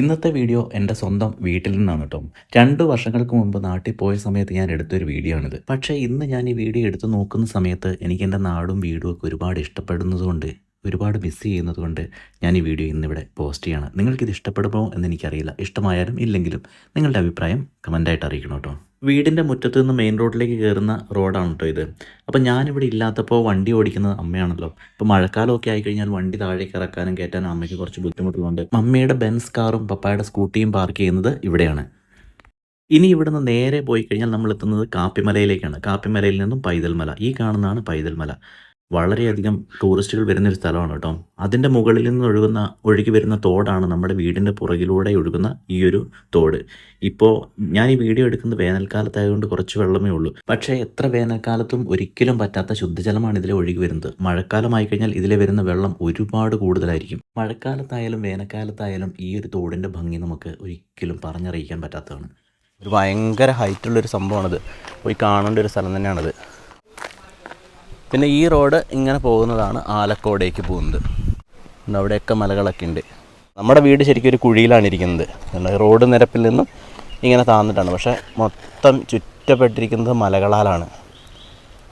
ഇന്നത്തെ വീഡിയോ എന്റെ സ്വന്തം വീട്ടിൽ നിന്നാണ് കേട്ടോ. രണ്ട് വർഷങ്ങൾക്ക് മുമ്പ് നാട്ടിൽ പോയ സമയത്ത് ഞാൻ എടുത്തൊരു വീഡിയോ ആണിത്. പക്ഷേ ഇന്ന് ഞാൻ ഈ വീഡിയോ എടുത്തു നോക്കുന്ന സമയത്ത് എനിക്ക് എന്റെ നാടും വീടും ഒക്കെ ഒരുപാട് ഇഷ്ടപ്പെടുന്നതുകൊണ്ട് ഒരുപാട് മിസ് ചെയ്യുന്നത് കൊണ്ട് ഞാൻ ഈ വീഡിയോ ഇന്നിവിടെ പോസ്റ്റ് ചെയ്യാണ്. നിങ്ങൾക്കിത് ഇഷ്ടപ്പെടുമോ എന്ന് എനിക്കറിയില്ല. ഇഷ്ടമായാലും ഇല്ലെങ്കിലും നിങ്ങളുടെ അഭിപ്രായം കമന്റായിട്ട് അറിയിക്കണം കേട്ടോ. വീടിന്റെ മുറ്റത്ത് നിന്ന് മെയിൻ റോഡിലേക്ക് കയറുന്ന റോഡാണ് കേട്ടോ ഇത്. അപ്പോൾ ഞാനിവിടെ ഇല്ലാത്തപ്പോൾ വണ്ടി ഓടിക്കുന്നത് അമ്മയാണല്ലോ. ഇപ്പോൾ മഴക്കാലമൊക്കെ ആയിക്കഴിഞ്ഞാൽ വണ്ടി താഴേക്ക് ഇറക്കാനും കയറ്റാനും അമ്മയ്ക്ക് കുറച്ച് ബുദ്ധിമുട്ടുകളുണ്ട്. അമ്മയുടെ ബെൻസ് കാറും പപ്പായുടെ സ്കൂട്ടിയും പാർക്ക് ചെയ്യുന്നത് ഇവിടെയാണ്. ഇനി ഇവിടുന്ന് നേരെ പോയി കഴിഞ്ഞാൽ നമ്മൾ എത്തുന്നത് കാപ്പിമലയിലേക്കാണ്. കാപ്പിമലയിൽ നിന്നും പൈതൽമല. ഈ കാണുന്നതാണ് പൈതൽമല. വളരെയധികം ടൂറിസ്റ്റുകൾ വരുന്നൊരു സ്ഥലമാണ് കേട്ടോ. അതിന്റെ മുകളിൽ നിന്ന് ഒഴുകുന്ന ഒഴുകി വരുന്ന തോടാണ് നമ്മുടെ വീടിന്റെ പുറകിലൂടെ ഒഴുകുന്ന ഈ ഒരു തോട്. ഇപ്പോൾ ഞാൻ ഈ വീഡിയോ എടുക്കുന്നത് വേനൽക്കാലത്തായതുകൊണ്ട് കുറച്ച് വെള്ളമേ ഉള്ളൂ. പക്ഷേ എത്ര വേനൽക്കാലത്തും ഒരിക്കലും പറ്റാത്ത ശുദ്ധജലമാണ് ഇതിലെ ഒഴുകി വരുന്നത്. മഴക്കാലമായി കഴിഞ്ഞാൽ ഇതിലെ വരുന്ന വെള്ളം ഒരുപാട് കൂടുതലായിരിക്കും. മഴക്കാലത്തായാലും വേനൽക്കാലത്തായാലും ഈ ഒരു തോടിന്റെ ഭംഗി നമുക്ക് ഒരിക്കലും പറഞ്ഞറിയിക്കാൻ പറ്റാത്തതാണ്. ഒരു ഭയങ്കര ഹൈറ്റുള്ളൊരു സംഭവമാണിത്. പോയി കാണേണ്ട ഒരു സ്ഥലം തന്നെയാണിത്. പിന്നെ ഈ റോഡ് ഇങ്ങനെ പോകുന്നതാണ് ആലക്കോടേക്ക് പോകുന്നത്. പിന്നെ അവിടെയൊക്കെ മലകളൊക്കെ ഉണ്ട്. നമ്മുടെ വീട് ശരിക്കും ഒരു കുഴിയിലാണ് ഇരിക്കുന്നത്. റോഡ് നിരപ്പിൽ നിന്നും ഇങ്ങനെ താന്നിട്ടാണ്. പക്ഷേ മൊത്തം ചുറ്റപ്പെട്ടിരിക്കുന്നത് മലകളാലാണ്.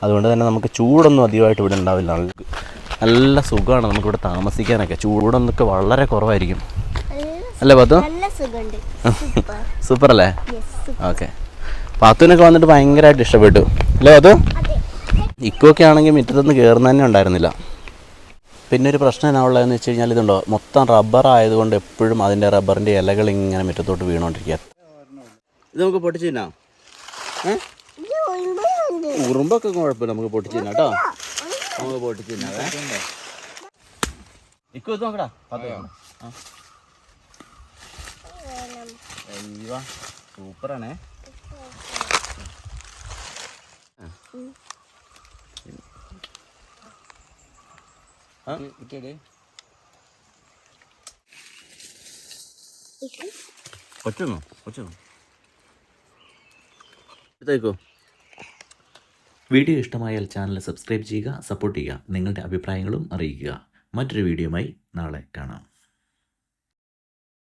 അതുകൊണ്ട് തന്നെ നമുക്ക് ചൂടൊന്നും അധികമായിട്ട് ഇവിടെ ഉണ്ടാവില്ല. നല്ല സുഖമാണ് നമുക്കിവിടെ താമസിക്കാനൊക്കെ. ചൂടൊന്നൊക്കെ വളരെ കുറവായിരിക്കും. അല്ലേ പത്തു? സൂപ്പർ അല്ലേ ഓക്കെ. പാത്തുവിനൊക്കെ വന്നിട്ട് ഭയങ്കരമായിട്ട് ഇഷ്ടപ്പെട്ടു. അല്ലേ അതെ ഇക്കൊക്കെ ആണെങ്കിൽ മുറ്റത്തൊന്നും കയറുന്ന തന്നെ ഉണ്ടായിരുന്നില്ല. പിന്നെ ഒരു പ്രശ്നം എന്നാ ഉള്ളതെന്ന് വെച്ച് കഴിഞ്ഞാൽ ഇതുണ്ടോ മൊത്തം റബ്ബർ ആയതുകൊണ്ട് എപ്പോഴും അതിന്റെ റബ്ബറിന്റെ ഇലകൾ ഇങ്ങനെ മുറ്റത്തോട്ട് വീണോണ്ടിരിക്കുക. ഇത് നമുക്ക് പൊട്ടിച്ചു തിന്നാം. ഉറുമ്പൊക്കെ കുഴപ്പമില്ല നമുക്ക് പൊട്ടിച്ചു തിന്നാം കേട്ടോ. നമുക്ക് പൊട്ടിച്ചു ഇക്കോ ഇത് നോക്കടാ സൂപ്പറാണേ. കൊച്ചൊന്നോ കൊച്ചൊന്നോ ഇതേക്കോ വീഡിയോ ഇഷ്ടമായാൽ ചാനൽ സബ്സ്ക്രൈബ് ചെയ്യുക സപ്പോർട്ട് ചെയ്യുക നിങ്ങളുടെ അഭിപ്രായങ്ങളും അറിയിക്കുക. മറ്റൊരു വീഡിയോയുമായി നാളെ കാണാം.